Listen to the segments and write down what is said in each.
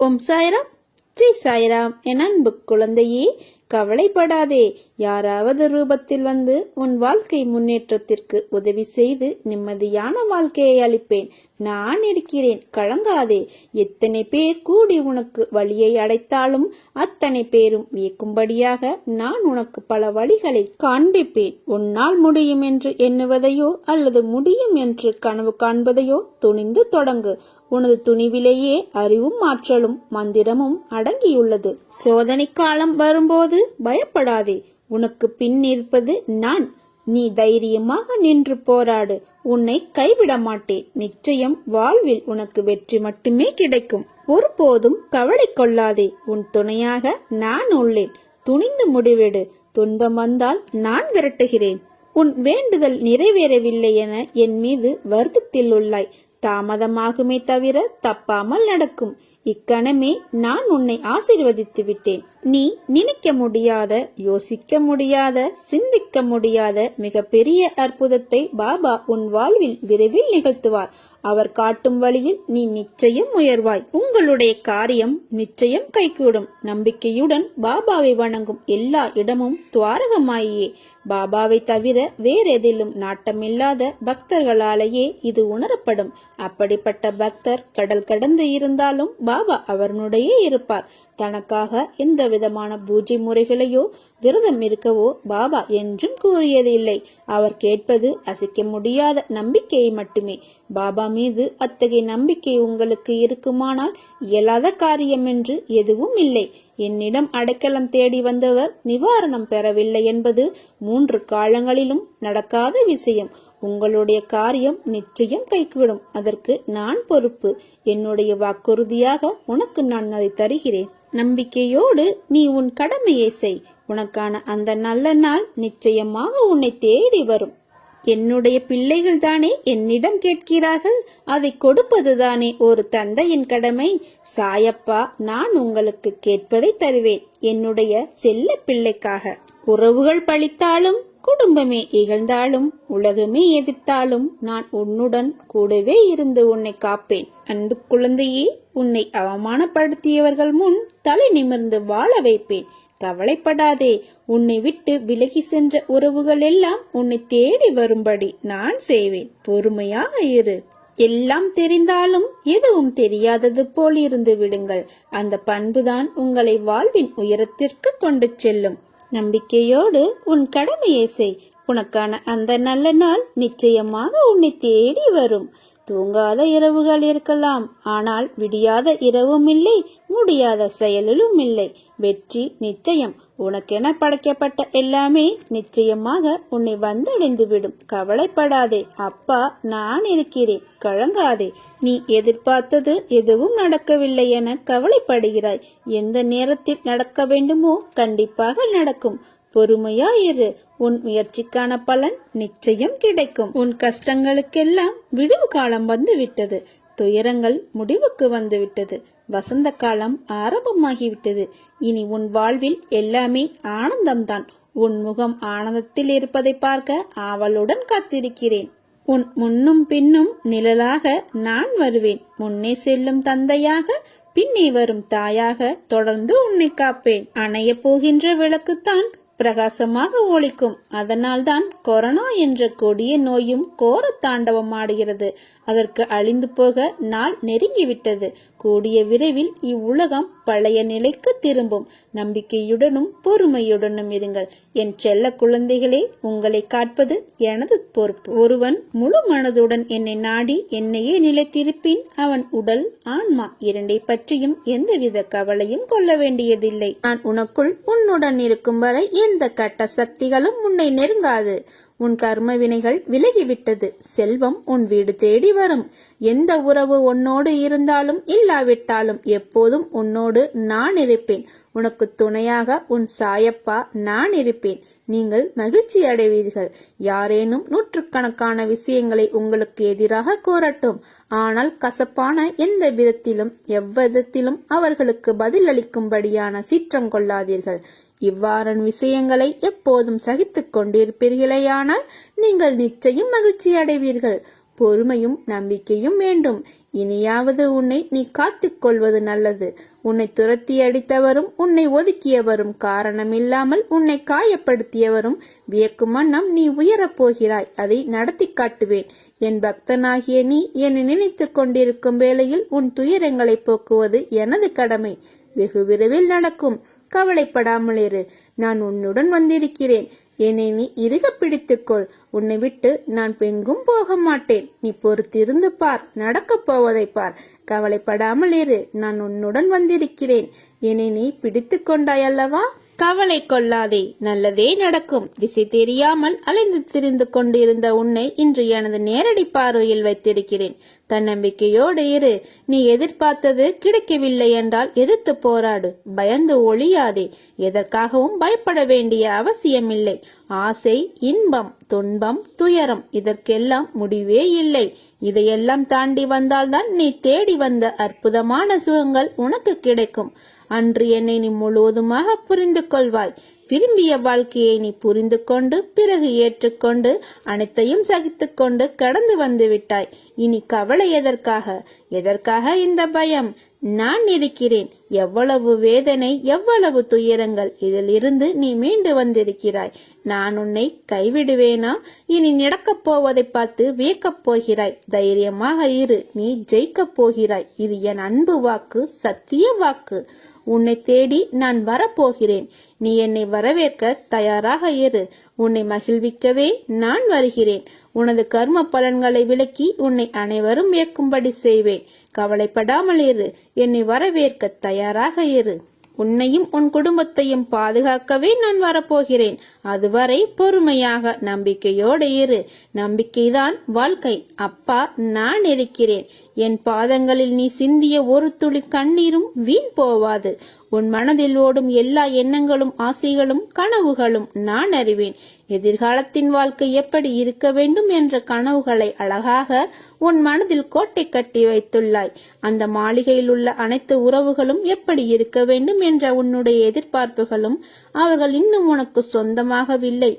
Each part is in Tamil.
ஓம் சாய்ராம். ஜெய் சாய்ராம் என் அன்பு குழந்தையே கவலைப்படாதே. யாராவது ரூபத்தில் வந்து உன் வாழ்க்கை முன்னேற்றத்திற்கு உதவி செய்து நிம்மதியான வாழ்க்கையை அளிப்பேன். நான் இருக்கிறேன். கலங்காதே. எத்தனை பேர் கூடி உனக்கு வழியை அடைத்தாலும் அத்தனை பேரும் வியக்கும்படியாக நான் உனக்கு பல வழிகளை காண்பிப்பேன். உன்னால் முடியும் என்று எண்ணுவதையோ அல்லது முடியும் என்று கனவு காண்பதையோ துணிந்து தொடங்கு. உனது துணிவிலேயே அறிவும் ஆற்றலும் மந்திரமும் அடங்கியுள்ளது. சோதனை காலம் வரும்போது பயப்படாதே. உனக்கு பின்னிருப்பது நான். நீ தைரியமாக நின்று போராடு. உன்னை கைவிட மாட்டேன். நிச்சயம் வாழ்வில் உனக்கு வெற்றி மட்டுமே கிடைக்கும். ஒருபோதும் கவலை கொள்ளாதே. உன் துணையாக நான் உள்ளேன். துணிந்து முடிவெடு. துன்பம் வந்தால் நான் விரட்டுகிறேன். உன் வேண்டுதல் நிறைவேறவில்லை என என் மீது வருத்தத்தில் உள்ளாய். தாமதமாகுமே தவிர தப்பாமல் நடக்கும். இக்கணமே நான் உன்னை ஆசீர்வதித்து விட்டேன். நீ நினைக்க முடியாத யோசிக்க முடியாத சிந்திக்க முடியாத மிக பெரிய அற்புதத்தை பாபா உன் வாழ்வில் விரைவில் நிகழ்த்துவார். அவர் காட்டும் வழியில் நீ நிச்சயம் உயர்வாய். உங்களுடைய காரியம் நிச்சயம் கைகூடும். நம்பிக்கையுடன் பாபாவை வணங்கும் எல்லா இடமும் துவாரகமாயே பாபாவை தவிர வேறெதிலும் நாட்டமில்லாத பக்தர்களாலேயே இது உணரப்படும். அப்படிப்பட்ட பக்தர் கடல் கடந்து இருந்தாலும் பாபா அவனுடைய இருப்பார். தனக்காக எந்த விதமான பூஜை முறைகளையோ விரதம் இருக்கவோ பாபா என்றும் கூறியது இல்லை அவர் கேட்பது அசைக்க முடியாத நம்பிக்கையை மட்டுமே. பாபா மீது அத்தகைய நம்பிக்கை உங்களுக்கு இருக்குமானால் இயலாத காரியம் என்று எதுவும் இல்லை. என்னிடம் அடைக்கலம் தேடி வந்தவர் நிவாரணம் பெறவில்லை என்பது மூன்று காலங்களிலும் நடக்காத விஷயம். உங்களுடைய காரியம் நிச்சயம் கைகூடும் அதற்கு நான் பொறுப்பு. என்னுடைய வாக்குறுதியாக உனக்கு நான் அதை தருகிறேன். நம்பிக்கையோடு நீ உன் கடமையை செய். உனக்கான அந்த நல்ல நாள் நிச்சயமாக உன்னை தேடி வரும். என்னுடைய பிள்ளைகள் தானே என்னிடம் கேட்கிறார்கள். அதை கொடுப்பதுதானே ஒரு தந்தையின் கடமை. சாயப்பா நான் உங்களுக்கு கேட்பதை தருவேன். என்னுடைய செல்ல பிள்ளைக்காக. உறவுகள் பழித்தாலும் குடும்பமே இகழ்ந்தாலும் உலகமே எதிர்த்தாலும் நான் உன்னுடன் கூடவே இருந்து உன்னை காப்பேன். அன்பு குழந்தையே உன்னை அவமானப்படுத்தியவர்கள் முன் தலை நிமிர்ந்து வாழ வைப்பேன். கவலைப்படாதே. உன்னை விட்டு விலகி சென்ற உறவுகள் எல்லாம் உன்னை தேடி வரும்படி நான் செய்வேன். பொறுமையாக இரு எல்லாம் தெரிந்தாலும் எதுவும் தெரியாதது போல் இருந்து விடுங்கள். அந்த பண்புதான் உங்களை வாழ்வின் உயரத்திற்கு கொண்டு செல்லும். நம்பிக்கையோடு உன் கடமையை செய். உனக்கான அந்த நல்ல நாள் நிச்சயமாக உன்னை தேடி வரும். தூங்காத இரவுகள் இருக்கலாம். ஆனால் விடியாத இரவும் இல்லை முடியாத செயலிலும் இல்லை. வெற்றி நிச்சயம். உனக்கென படைக்கப்பட்ட எல்லாமே நிச்சயமாக உன்னை வந்தடைந்துவிடும். கவலைப்படாதே. அப்பா நான் இருக்கிறேன். கழங்காதே நீ எதிர்பார்த்தது எதுவும் நடக்கவில்லை என கவலைப்படுகிறாய். எந்த நேரத்தில் நடக்க வேண்டுமோ கண்டிப்பாக நடக்கும். பொறுமையா இரு உன் முயற்சிக்கான பலன் நிச்சயம் கிடைக்கும். உன் கஷ்டங்களுக்கெல்லாம் விடுவு காலம் வந்து விட்டது துயரங்கள் முடிவுக்கு வந்துவிட்டது. வசந்த காலம் ஆரம்பமாகிவிட்டது. இனி உன் வாழ்வில் எல்லாமே ஆனந்தம்தான். உன் முகம் ஆனந்தத்தில் இருப்பதை பார்க்க ஆவலுடன் காத்திருக்கிறேன். உன் முன்னும் பின்னும் நிழலாக நான் வருவேன். முன்னே செல்லும் தந்தையாக பின்னே வரும் தாயாக தொடர்ந்து உன்னை காப்பேன். அணைய போகின்ற விளக்குத்தான் பிரகாசமாக ஒழிக்கும். அதனால்தான் கொரோனா என்ற கொடிய நோயும் கோர தாண்டவம் ஆடுகிறது. அதற்கு அழிந்து போக நாள் நெருங்கிவிட்டது. கூடிய விரைவில் இவ்வுலகம் பழைய நிலைக்கு திரும்பும். நம்பிக்கையுடனும் பொறுமையுடனும் இருங்கள். என் செல்ல குழந்தைகளே உங்களை காட்பது எனது பொறுப்பு. ஒருவன் முழு மனதுடன் என்னை நாடி என்னையே நிலைத்திருப்பின் அவன் உடல் ஆன்மா இரண்டை பற்றியும் எந்தவித கவலையும் கொள்ள வேண்டியதில்லை. நான் உனக்குள் உன்னுடன் இருக்கும் வரை எந்த கட்ட சக்திகளும் உன்னை நெருங்காது. உன் கர்ம வினைகள் விலகிவிட்டது. செல்வம் உன் வீடு தேடி வரும். எந்த உறவு உன்னோடு இருந்தாலும் இல்லாவிட்டாலும் எப்போதும் உன்னோடு நான் இருப்பேன். உனக்கு துணையாக உன் சாயப்பா நான் இருப்பேன். நீங்கள் மகிழ்ச்சி அடைவீர்கள். யாரேனும் நூற்றுக்கணக்கான விஷயங்களை உங்களுக்கு எதிராக கூறட்டும். ஆனால் கசப்பான எந்த விதத்திலும் எவ்விதத்திலும் அவர்களுக்கு பதிலளிக்கும்படியான சீற்றம் கொள்ளாதீர்கள். இவ்வாறான விஷயங்களை எப்போதும் சகித்துக் கொண்டிருப்பீர்களேயானால் நீங்கள் நிச்சயம் மகிழ்ச்சி அடைவீர்கள். பொறுமையும் நம்பிக்கையும் வேண்டும். இனியாவது உன்னை நீ காத்துக் கொள்வது நல்லது. உன்னை துரத்தி அடித்தவரும் உன்னை ஒதுக்கியவரும் காரணமில்லாமல் உன்னை காயப்படுத்தியவரும் வியக்கும் வண்ணம் நீ உயரப் போகிறாய். அதை நடத்தி காட்டுவேன். என் பக்தனாகிய நீ என்னை நினைத்துக் கொண்டிருக்கும் வேளையில் உன் துயரங்களை போக்குவது எனது கடமை. வெகு விரைவில் நடக்கும். கவலைப்படாமல் இரு நான் உன்னுடன் வந்திருக்கிறேன். என்னை நீ இருக பிடித்துக்கொள். உன்னை விட்டு நான் பெங்கும் போக மாட்டேன். நீ பொறுத்திருந்து பார். நடக்கப் போவதை பார். கவலைப்படாமல் இரு நான் உன்னுடன் வந்திருக்கிறேன். என்னை நீ பிடித்துக் அல்லவா கவலை கொள்ளாதே நல்லதே நடக்கும். திசை தெரியாமல் அலைந்து திரிந்து கொண்டிருந்த உன்னை இன்று எனது நேரடி பார்வையில் வைத்திருக்கிறேன். தன்னம்பிக்கையோடு இரு. நீ எதிர்பார்த்தது கிடைக்கவில்லை என்றால் எதிர்த்து போராடு. பயந்து ஒழியாதே. எதற்காகவும் பயப்பட வேண்டிய அவசியமில்லை. ஆசை இன்பம் துன்பம் துயரம் இதற்கெல்லாம் முடிவே இல்லை. இதையெல்லாம் தாண்டி வந்தால்தான் நீ தேடி வந்த அற்புதமான சுகங்கள் உனக்கு கிடைக்கும். அன்று என்னை நீ முழுவதுமாக புரிந்து கொள்வாய் விரும்பிய வாழ்க்கையை நீ புரிந்து கொண்டு பிறகு ஏற்றுக்கொண்டு அனைத்தையும் சகித்துக்கொண்டு கடந்து வந்து விட்டாய். இனி கவலை எதற்காக? எதற்காக இந்த பயம்? நான் இருக்கிறேன். எவ்வளவு வேதனை எவ்வளவு துயரங்கள் இதில் இருந்து நீ மீண்டு வந்திருக்கிறாய். நான் உன்னை கைவிடுவேனா? இனி நடக்கப் போவதை பார்த்து வியக்கப் போகிறாய். தைரியமாக இரு. நீ ஜெயிக்கப் போகிறாய். இது என் அன்பு வாக்கு சத்திய வாக்கு. உன்னை தேடி நான் வரப்போகிறேன். நீ என்னை வரவேற்க தயாராக இரு. உன்னை மகிழ்விக்கவே நான் வருகிறேன். உனது கர்ம பலன்களை விளக்கி உன்னை அனைவரும் வியக்கும்படி செய்வேன். கவலைப்படாமல் இரு. என்னை வரவேற்க தயாராக இரு. உன்னையும் உன் குடும்பத்தையும் பாதுகாக்கவே நான் வரப்போகிறேன். அதுவரை பொறுமையாக நம்பிக்கையோடு இரு. நம்பிக்கைதான் வாழ்க்கை. அப்பா நான் இருக்கிறேன். என் பாதங்களில் நீ சிந்திய ஒரு துளி கண்ணீரும் வீண் போவாது. உன் மனதில் ஓடும் எல்லா எண்ணங்களும் ஆசைகளும் கனவுகளும் நான் அறிவேன். எதிர்காலத்தின் வாழ்க்கை எப்படி இருக்க வேண்டும் என்ற கனவுகளை அழகாக உன் மனதில் கோட்டை கட்டி வைத்துள்ளாய். அந்த மாளிகையில் உள்ள அனைத்து உறவுகளும் எப்படி இருக்க வேண்டும் என்ற உன்னுடைய எதிர்பார்ப்புகளும் அவர்கள் இன்னும் உனக்கு சொந்தமாகவில்லை.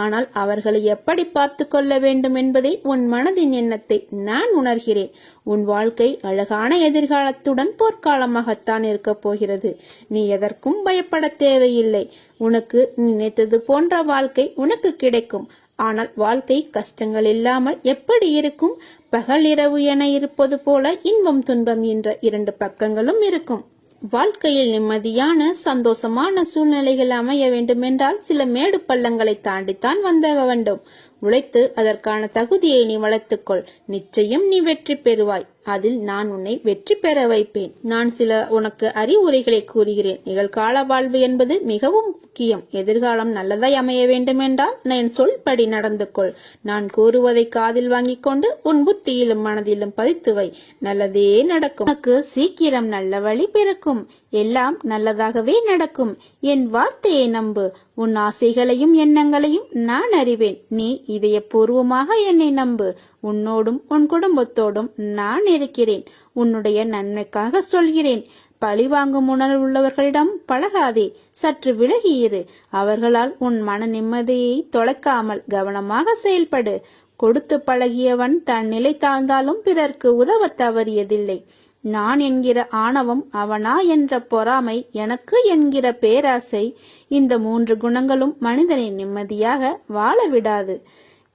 ஆனால் அவர்களை எப்படி பார்த்து கொள்ள வேண்டும் என்பதை உன் மனதின் எண்ணத்தை நான் உணர்கிறேன். உன் வாழ்க்கை அழகான எதிர்காலத்துடன் போர்க்காலமாகத்தான் இருக்கப் போகிறது. நீ எதற்கும் பயப்பட தேவையில்லை. உனக்கு நினைத்தது போன்ற வாழ்க்கை உனக்கு கிடைக்கும். ஆனால் வாழ்க்கை கஷ்டங்கள் இல்லாமல் எப்படி இருக்கும்? பகல் இரவு என இருப்பது போல இன்பம் துன்பம் என்ற இரண்டு பக்கங்களும் இருக்கும். வாழ்க்கையில் நிம்மதியான சந்தோஷமான சூழ்நிலைகள் அமைய வேண்டுமென்றால் சில மேடு பள்ளங்களை தாண்டித்தான் வந்தாக வேண்டும். உழைத்து அதற்கான தகுதியை நீ வளர்த்துக்கொள். நிச்சயம் நீ வெற்றி பெறுவாய். அதில் நான் உன்னை வெற்றி பெற வைப்பேன். நான் சில உனக்கு அறிவுரைகளை கூறுகிறேன். நிகழ்கால வாழ்வு என்பது மிகவும் முக்கியம். எதிர்காலம் நல்லதாய் அமைய வேண்டுமென்றால் நான் சொல்படி நடந்து கொள் நான் கூறுவதை காதில் வாங்கிக் கொண்டு உன் புத்தியிலும் மனதிலும் பதித்து வை. நல்லதே நடக்கும். உனக்கு சீக்கிரம் நல்ல வழி பிறக்கும். எல்லாம் நல்லதாகவே நடக்கும். என் வார்த்தையை நம்பு. உன் ஆசைகளையும் எண்ணங்களையும் நான் அறிவேன். நீ இதயபூர்வமாக என்னை நம்பு. உன்னோடும் உன் குடும்பத்தோடும் நான் இருக்கிறேன். உன்னுடைய நன்மைக்காக சொல்கிறேன். பழிவாங்கும் உணர்வு உள்ளவர்களிடம் பழகாதே. சற்று விலகியிரு. அவர்களால் உன் மன நிம்மதியை தொலைக்காமல் கவனமாக செயல்படு. கொடுத்து பழகியவன் தன் நிலை தாழ்ந்தாலும் பிறர்க்கு உதவ தவறியதில்லை. நான் என்கிற ஆணவம் அவனா என்ற பொறாமை எனக்கு என்கிற பேராசை இந்த மூன்று குணங்களும் மனிதனை நிம்மதியாக வாழ விடாது.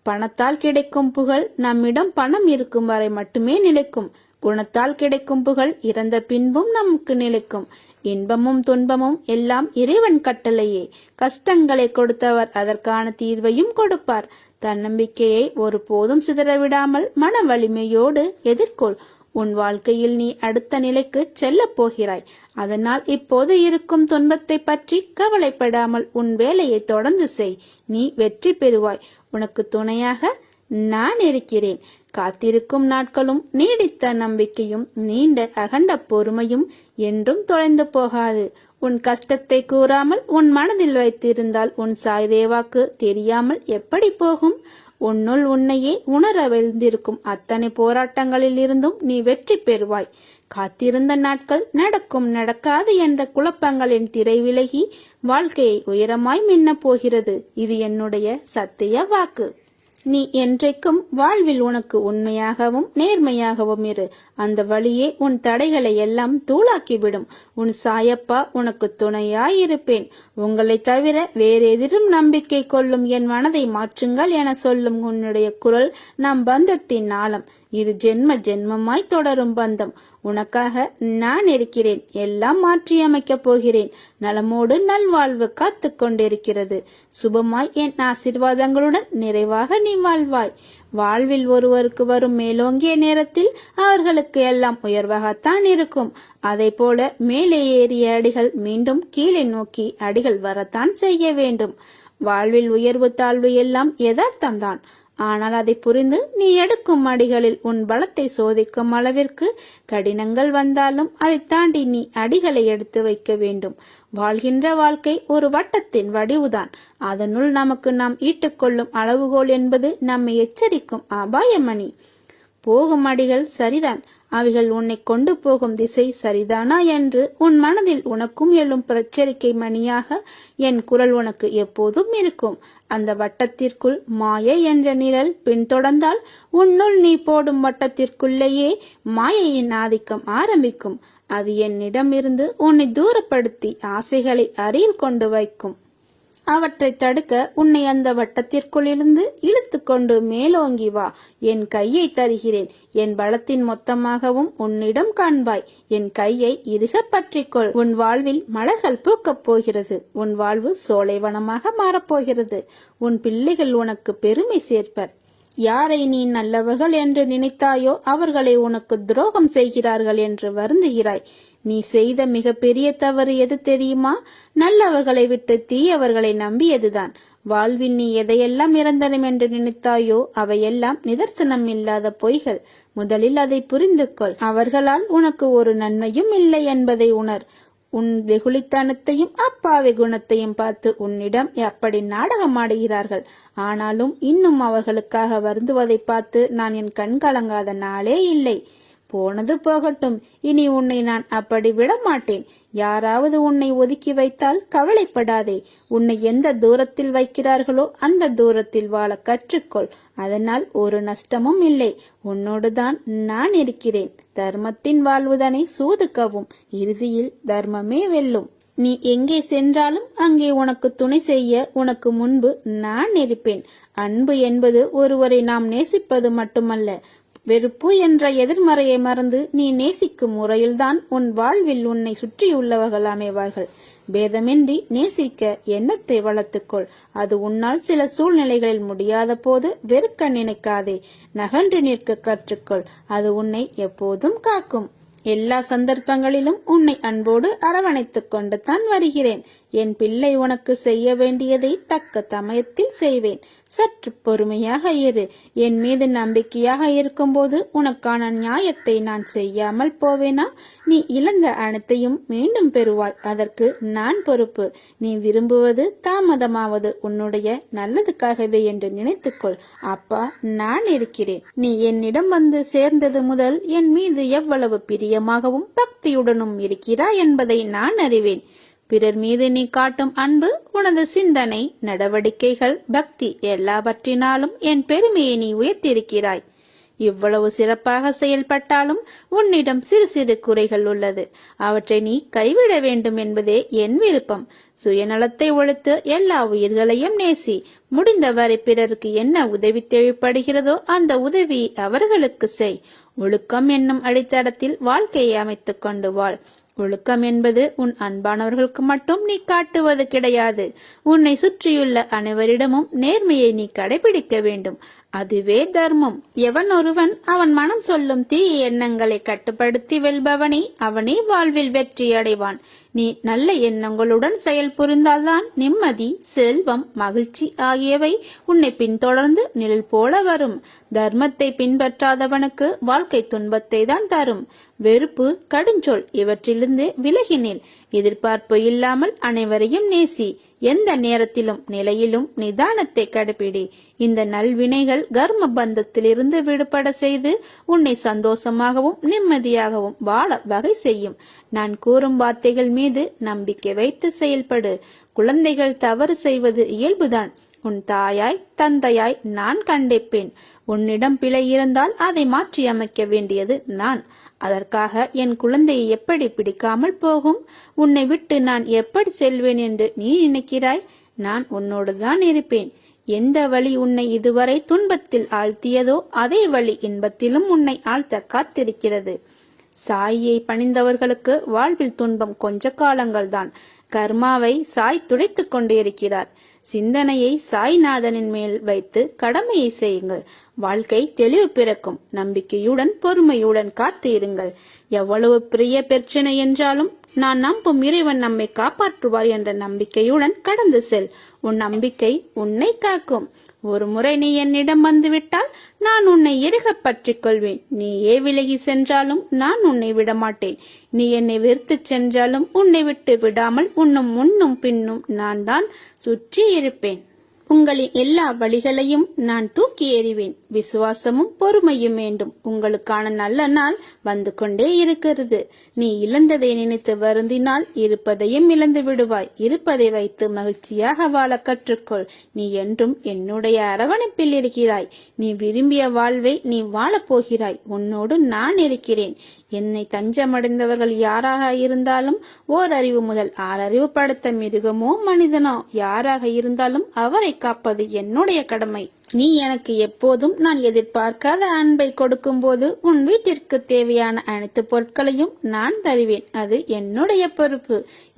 பணத்தால் கிடைக்கும் புகழ் நம்மிடம் பணம் இருக்கும் வரை மட்டுமே நிலைக்கும். குணத்தால் கிடைக்கும் புகழ் இறந்த பின்பும் நமக்கு நிலைக்கும். இன்பமும் துன்பமும் எல்லாம் இறைவன் கட்டளையே. கஷ்டங்களை கொடுத்தவர் அதற்கான தீர்வையும் கொடுப்பார். தன்னம்பிக்கையை ஒருபோதும் சிதறவிடாமல் மன வலிமையோடு எதிர்கொள். உன் வாழ்க்கையில் நீ அடுத்த நிலைக்கு செல்லப் போகிறாய். அதனால் இப்போது இருக்கும் துன்பத்தை பற்றி கவலைப்படாமல் உன் வேலையை தொடர்ந்து செய். நீ வெற்றி பெறுவாய். உனக்கு துணையாக நான் இருக்கிறேன். காத்திருக்கும் நாட்களும் நீடித்த நம்பிக்கையும் நீண்ட அகண்ட பொறுமையும் என்றும் தொலைந்து போகாது. உன் கஷ்டத்தை கூறாமல் உன் மனதில் வைத்திருந்தால் உன் சாய்தேவாக்கு தெரியாமல் எப்படி போகும்? உன்னுள் உன்னையே உணர விழுந்திருக்கும் அத்தனை போராட்டங்களில் இருந்தும் நீ வெற்றி பெறுவாய். காத்திருந்த நாட்கள் நடக்கும் நடக்காது என்ற குழப்பங்களின் திரை விலகி வாழ்க்கையை உயரமாய் மின்னப் போகிறது. இது என்னுடைய சத்திய வாக்கு. நீ என்றைக்கும் வாழ்வில் உனக்கு உண்மையாகவும் நேர்மையாகவும் இரு. அந்த வழியே உன் தடைகளை எல்லாம் தூளாக்கிவிடும். உன் சாயப்பா உனக்கு துணையாயிருப்பேன். உங்களை தவிர வேறெதிரும் நம்பிக்கை கொள்ளும் என் மனதை மாற்றுங்கள் என சொல்லும் உன்னுடைய குரல் நம் பந்தத்தின் ஆழம். இது ஜென்ம ஜென்மமாய் தொடரும் பந்தம். உனக்காக நான் இருக்கிறேன். எல்லாம் மாற்றியமைக்கப் போகிறேன். நலமோடு நல்வாழ்வு காத்து கொண்டிருக்கிறது. சுபமாய் என் ஆசிர்வாதங்களுடன் நிறைவாக நீ வாழ்வாய். வாழ்வில் ஒருவருக்கு வரும் மேலோங்கிய நேரத்தில் அவர்களுக்கு எல்லாம் உயர்வாகத்தான் இருக்கும். அதை போல மேலே ஏறிய அடிகள் மீண்டும் கீழே நோக்கி அடிகள் வரத்தான் செய்ய வேண்டும். வாழ்வில் உயர்வு தாழ்வு எல்லாம் யதார்த்தம்தான். ஆனால் அதை புரிந்து நீ எடுக்கும் அடிகளில் உன் பலத்தை சோதிக்கும் அளவிற்கு கடினங்கள் வந்தாலும் அதை தாண்டி நீ அடிகளை எடுத்து வைக்க வேண்டும். வாழ்கின்ற வாழ்க்கை ஒரு வட்டத்தின் வடிவுதான். அதனுள் நமக்கு நாம் ஈட்டுக்கொள்ளும் அளவுகோல் என்பது நம்மை எச்சரிக்கும் அபாயமணி. போகும் அடிகள் சரிதான். அவைகள் உன்னை கொண்டு போகும் திசை சரிதானா என்று உன் மனதில் உனக்கும் எழும் பிரச்சரிக்கை மணியாக என் குரல் உனக்கு எப்போதும் இருக்கும். அந்த வட்டத்திற்குள் மாயை என்ற நிழல் பின்தொடர்ந்தால் உன்னுள் நீ போடும் வட்டத்திற்குள்ளேயே மாயையின் ஆதிக்கம் ஆரம்பிக்கும். அது என்னிடமிருந்து உன்னை தூரப்படுத்தி ஆசைகளை அருகில் கொண்டு வைக்கும். அவற்றை தடுக்க உன்னை அந்த வட்டத்திற்குள்ளிருந்து இழுத்து கொண்டு மேலோங்கி வா. என் கையை தருகிறேன். என் பலத்தின் மொத்தமாகவும் உன்னிடம் காண்பாய். என் கையை இறுக பற்றிக்கொள். உன் வாழ்வில் மலர்கள் பூக்கப் போகிறது. உன் வாழ்வு சோலைவனமாக மாறப்போகிறது உன் பிள்ளைகள் உனக்கு பெருமை சேர்ப்பர். யாரை நீ நல்லவர்கள் என்று நினைத்தாயோ அவர்களை உனக்கு துரோகம் செய்கிறார்கள் என்று வருந்துகிறாய். நீ செய்த மிகப்பெரிய தவறு எது தெரியுமா? நல்லவர்களை விட்டு தீயவர்களை நம்பியதுதான். வாழ்வில் நீ எதையெல்லாம் நிரந்தரம் என்று நினைத்தாயோ அவையெல்லாம் நிதர்சனம் இல்லாத பொய்கள். முதலில் அதை புரிந்து கொள் அவர்களால் உனக்கு ஒரு நன்மையும் இல்லை என்பதை உணர். உன் வெகுளித்தனத்தையும் அப்பாவி குணத்தையும் பார்த்து உன்னிடம் அப்படி நாடகம் ஆடுகிறார்கள். ஆனாலும் இன்னும் அவர்களுக்காக வருந்துவதை பார்த்து நான் என் கண் கலங்காத நாளே இல்லை. போனது போகட்டும். இனி உன்னை நான் அப்படி விட மாட்டேன் யாராவது உன்னை ஒதுக்கி வைத்தால் கவலைப்படாதே. உன்னை எந்த தூரத்தில் வைக்கிறார்களோ அந்த தூரத்தில் வாழ கற்றுக்கொள். அதனால் ஒரு நஷ்டமும் இல்லை. உன்னோடுதான் நான் இருக்கிறேன். தர்மத்தின் வாழ்வுதனை சூதுக்கவும். இறுதியில் தர்மமே வெல்லும். நீ எங்கே சென்றாலும் அங்கே உனக்கு துணை செய்ய உனக்கு முன்பு நான் இருப்பேன். அன்பு என்பது ஒருவரை நாம் நேசிப்பது மட்டுமல்ல. வெறுப்பு என்ற எதிர்மறையை மறந்து நீ நேசிக்கும் முறையில்தான் உன் வாழ்வில் உன்னை சுற்றியுள்ளவர்கள் அமைவார்கள். பேதமின்றி நேசிக்க எண்ணத்தை வளர்த்துக்கொள். அது உன்னால் சில சூழ்நிலைகளில் முடியாத போது வெறுக்க நினைக்காதே. நகன்று நிற்க கற்றுக்கொள். அது உன்னை எப்போதும் காக்கும். எல்லா சந்தர்ப்பங்களிலும் உன்னை அன்போடு அரவணைத்துக் கொண்டு தான் வருகிறேன். என் பிள்ளை உனக்கு செய்ய வேண்டியதை தக்க சமயத்தில் செய்வேன். சற்று பொறுமையாக இரு. என் மீது நம்பிக்கையாக இருக்கும்போது உனக்கான நியாயத்தை நான் செய்யாமல் போவேனா? நீ இழந்த அனைத்தையும் மீண்டும் பெறுவாய். அதற்கு நான் பொறுப்பு. நீ விரும்புவது தாமதமாவது உன்னுடைய நல்லதுக்காகவே என்று நினைத்துக்கொள். அப்பா நான் இருக்கிறேன். நீ என்னிடம் வந்து சேர்ந்தது முதல் என் மீது எவ்வளவு பிரியமாகவும் பக்தியுடனும் இருக்கிறாய் என்பதை நான் அறிவேன். பிறர் மீது நீ காட்டும் அன்பு உனது சிந்தனை நடவடிக்கைகள் பக்தி எல்லாவற்றினாலும் என் பெருமையை நீ உயர்த்திருக்கிறாய் இவ்வளவு சிறப்பாக செயல்பட்டாலும் உன்னிடம் சிறு சிறு குறைகள் உள்ளது. அவற்றை நீ கைவிட வேண்டும் என்பதே என் விருப்பம். சுயநலத்தை ஒழித்து எல்லா உயிர்களையும் நேசி முடிந்தவரை பிறருக்கு என்ன உதவி தேவைப்படுகிறதோ அந்த உதவி அவர்களுக்கு செய். ஒழுக்கம் என்னும் அடித்தளத்தில் வாழ்க்கையை அமைத்துக் கொண்டு வாழ். ஒழுக்கம் என்பது உன் அன்பானவர்களுக்கு மட்டும் நீ காட்டுவது கிடையாது. உன்னை சுற்றியுள்ள அனைவரிடமும் நேர்மையை நீ கடைபிடிக்க வேண்டும். அதுவே தர்மம். எவன் ஒருவன் அவன் மனம் சொல்லும் தீய எண்ணங்களை கட்டுப்படுத்தி வெல்பவனே அவனே வாழ்வில் வெற்றி அடைவான். நீ நல்ல எண்ணங்களுடன் செயல் புரிந்தால்தான் நிம்மதி செல்வம் மகிழ்ச்சி ஆகியவை உன்னை பின்தொடர்ந்து நிழல் போல வரும். தர்மத்தை பின்பற்றாதவனுக்கு வாழ்க்கை துன்பத்தை தான் தரும். வெறுப்பு கடுஞ்சொல் இவற்றிலிருந்து விலகினேன். எதிர்பார்ப்பு இல்லாமல் அனைவரையும் நேசி. எந்த நேரத்திலும் நிலையிலும் நிதானத்தை கடைபிடி. இந்த நல்வினைகள் கர்ம பந்தத்திலிருந்து விடுபட செய்து உன்னை சந்தோஷமாகவும் நிம்மதியாகவும் வாழ வகை செய்யும். நான் கூறும் வார்த்தைகள் மீது நம்பிக்கை வைத்து செயல்படு. குழந்தைகள் தவறு செய்வது இயல்புதான். உன் தாயாய் தந்தையாய் நான் கண்டிப்பேன். உன்னிடம் பிழை இருந்தால் அதை மாற்றி அமைக்க வேண்டியது நான். அதற்காக என் குழந்தையை எப்படி பிடிக்காமல் போகும்? உன்னை விட்டு நான் எப்படி செல்வேன் என்று நீ நினைக்கிறாய்? நான் உன்னோடுதான் இருப்பேன். எந்த வழி உன்னை இதுவரை துன்பத்தில் ஆழ்த்தியதோ அதே வழி இன்பத்திலும் உன்னை ஆழ்த்த காத்திருக்கிறது. சாயை பணிந்தவர்களுக்கு வாழ்வில் துன்பம் கொஞ்ச காலங்கள்தான். கர்மாவை சாய் துடைத்துக் கொண்டிருக்கிறார். சிந்தனையை சாய்நாதனின் மேல் வைத்து கடமையை செய்யுங்கள். வாழ்க்கை தெளிவு பிறக்கும். நம்பிக்கையுடன் பொறுமையுடன் காத்து இருங்கள் எவ்வளவு பெரிய பிரச்சனை என்றாலும் நான் நம்பும் இறைவன் நம்மை காப்பாற்றுவார் என்ற நம்பிக்கையுடன் கடந்து செல். உன் நம்பிக்கை உன்னை காக்கும் ஒரு முறை நீ என்னிடம் வந்துவிட்டால் நான் உன்னை எருக பற்றிக் கொள்வேன். நீ ஏ விலகி சென்றாலும் நான் உன்னை விடமாட்டேன். நீ என்னை வெறுத்து சென்றாலும் உன்னை விட்டு விடாமல் உன்னும் முன்னும் பின்னும் நான் தான் சுற்றி இருப்பேன் உங்களின் எல்லா வழிகளையும் நான் தூக்கி எறிவேன். விசுவாசமும் பொறுமையும் வேண்டும். உங்களுக்கான நல்ல நாள் வந்து கொண்டே இருக்கிறது. நீ இழந்ததை நினைத்து வருந்தினால் இருப்பதையும் இழந்து விடுவாய். இருப்பதை வைத்து மகிழ்ச்சியாக வாழ கற்றுக்கொள். நீ என்றும் என்னுடைய அரவணைப்பில் இருக்கிறாய். நீ விரும்பிய வாழ்வை நீ வாழப் போகிறாய். உன்னோடு நான் இருக்கிறேன். என்னை தஞ்சமடைந்தவர்கள் யாராக இருந்தாலும் ஓர் அறிவு முதல் ஆறறிவு படுத்த மிருகமோ மனிதனோ யாராக இருந்தாலும் அவரை காப்பது என்னுடைய கடமை. நீ எனக்கு எப்போதும் நான் எதிர்பார்க்காத அன்பை கொடுக்கும்போது உன் வீட்டிற்கு தேவையான அனைத்து பொருட்களையும் நான் தருவேன். அது என்னுடைய பொறுப்பு.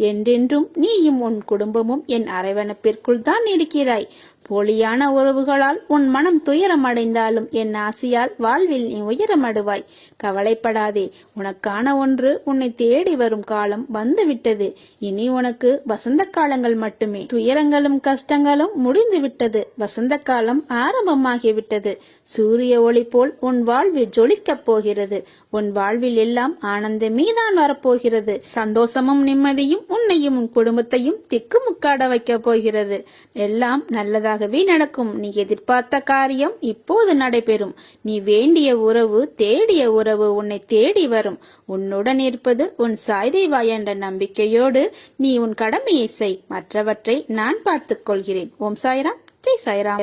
என்றென்றும் நீயும் உன் குடும்பமும் என் அரவணைப்பிற்குள் தான் இருக்கிறாய். போலியான உறவுகளால் உன் மனம் துயரமடைந்தாலும் என் ஆசையால் வாழ்வில் நீ உயரமடுவாய். கவலைப்படாதே உனக்கான ஒன்று உன்னை தேடி வரும் காலம் வந்துவிட்டது. இனி உனக்கு வசந்த காலங்கள் மட்டுமே. துயரங்களும் கஷ்டங்களும் முடிந்து விட்டது வசந்த காலம் ஆரம்பமாகிவிட்டது. சூரிய ஒளி போல் உன் வாழ்வு ஜொலிக்கப் போகிறது. உன் வாழ்வில் எல்லாம் ஆனந்தமே தான் வரப்போகிறது. சந்தோஷமும் நிம்மதியும் உன்னையும் உன் குடும்பத்தையும் திக்குமுக்காட வைக்கப் போகிறது. எல்லாம் நல்லதாக நல்லதாகவே நடக்கும். நீ எதிர்பார்த்த காரியம் இப்போது நடைபெறும். நீ வேண்டிய உறவு தேடிய உறவு உன்னை தேடி வரும். உன்னுடன் இருப்பது உன் சாய்தேவா என்ற நம்பிக்கையோடு நீ உன் கடமையை செய். மற்றவற்றை நான் பார்த்துக் கொள்கிறேன். ஓம் சாய்ராம். ஜெய் சாய்ராம்.